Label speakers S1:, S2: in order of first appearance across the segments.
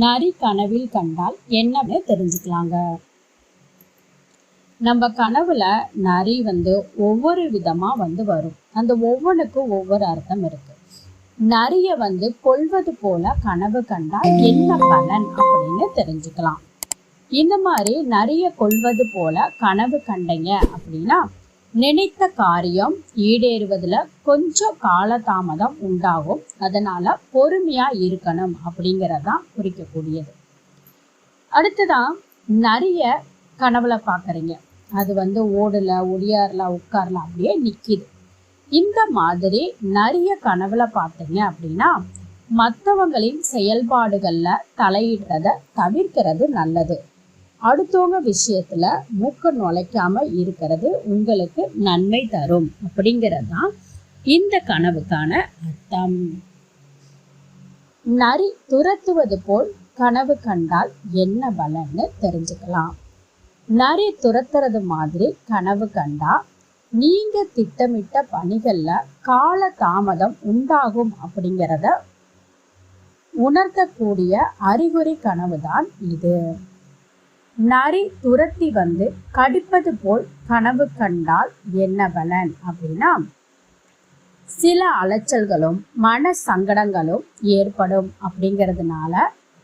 S1: நரி கனவில் கண்டால் என்னன்னு தெரிஞ்சுக்கலாங்க. நம்ம கனவுல நரி வந்து ஒவ்வொரு விதமா வந்து வரும். அந்த ஒவ்வொன்றுக்கும் ஒவ்வொரு அர்த்தம் இருக்கு. நரிய வந்து கொள்வது போல கனவு கண்டால் என்ன பலன் அப்படின்னு தெரிஞ்சுக்கலாம். இந்த மாதிரி நரிய கொள்வது போல கனவு கண்டீங்க அப்படின்னா நினைத்த காரியம் ஈடேறுவதில் கொஞ்சம் காலதாமதம் உண்டாகும். அதனால பொறுமையாக இருக்கணும் அப்படிங்கிறதான் குறிக்கக்கூடியது. அடுத்ததான் நிறைய கனவுல பார்க்குறீங்க அது வந்து ஓடல ஒடியாரல உட்காரல அப்படியே நிற்கிது இந்த மாதிரி நிறைய கனவுல பார்த்தீங்க அப்படின்னா மற்றவங்களின் செயல்பாடுகளில் தலையிடுறத தவிர்க்கிறது நல்லது. அடுத்தவங்க விஷயத்துல மூக்க நுழைக்காம இருக்கிறது உங்களுக்கு நன்மை தரும் அப்படிங்கிறது தான் இந்த கனவுக்கான அர்த்தம். நரி துரத்துவது போல் கனவு கண்டால் என்ன பலன்னு தெரிஞ்சுக்கலாம். நரி துரத்துறது மாதிரி கனவு கண்டா நீங்க திட்டமிட்ட பணிகள்ல கால தாமதம் உண்டாகும் அப்படிங்கிறத உணர்த்தக்கூடிய அறிகுறி கனவுதான் இது. நரி துரத்தி வந்து கடிப்பது போல் கனவு கண்டால் என்ன பலன் அப்படின்னா சில அலைச்சல்களும் மன சங்கடங்களும் ஏற்படும் அப்படிங்கிறதுனால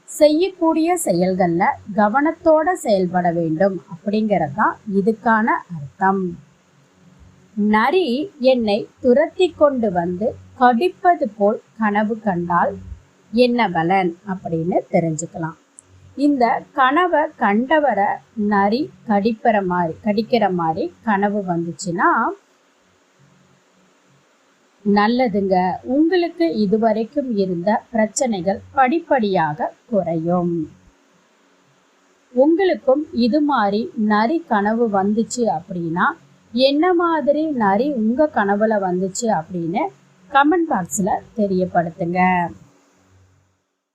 S1: செய்யக்கூடிய செயல்களில் கவனத்தோட செயல்பட வேண்டும் அப்படிங்கிறது தான் இதுக்கான அர்த்தம். நரி என்னை துரத்தி கொண்டு வந்து கடிப்பது போல் கனவு கண்டால் என்ன பலன் அப்படின்னு தெரிஞ்சுக்கலாம். இந்த கனவை கண்டவரை நரி கடிக்கிற மாதிரி கடிக்கிற மாதிரி கனவு வந்துச்சுன்னா நல்லதுங்க. உங்களுக்கு இதுவரைக்கும் இருந்த பிரச்சனைகள் படிப்படியாக குறையும். உங்களுக்கும் இது மாதிரி நரி கனவு வந்துச்சு அப்படின்னா என்ன மாதிரி நரி உங்க கனவுல வந்துச்சு அப்படின்னு கமெண்ட் பாக்ஸில் தெரியப்படுத்துங்க.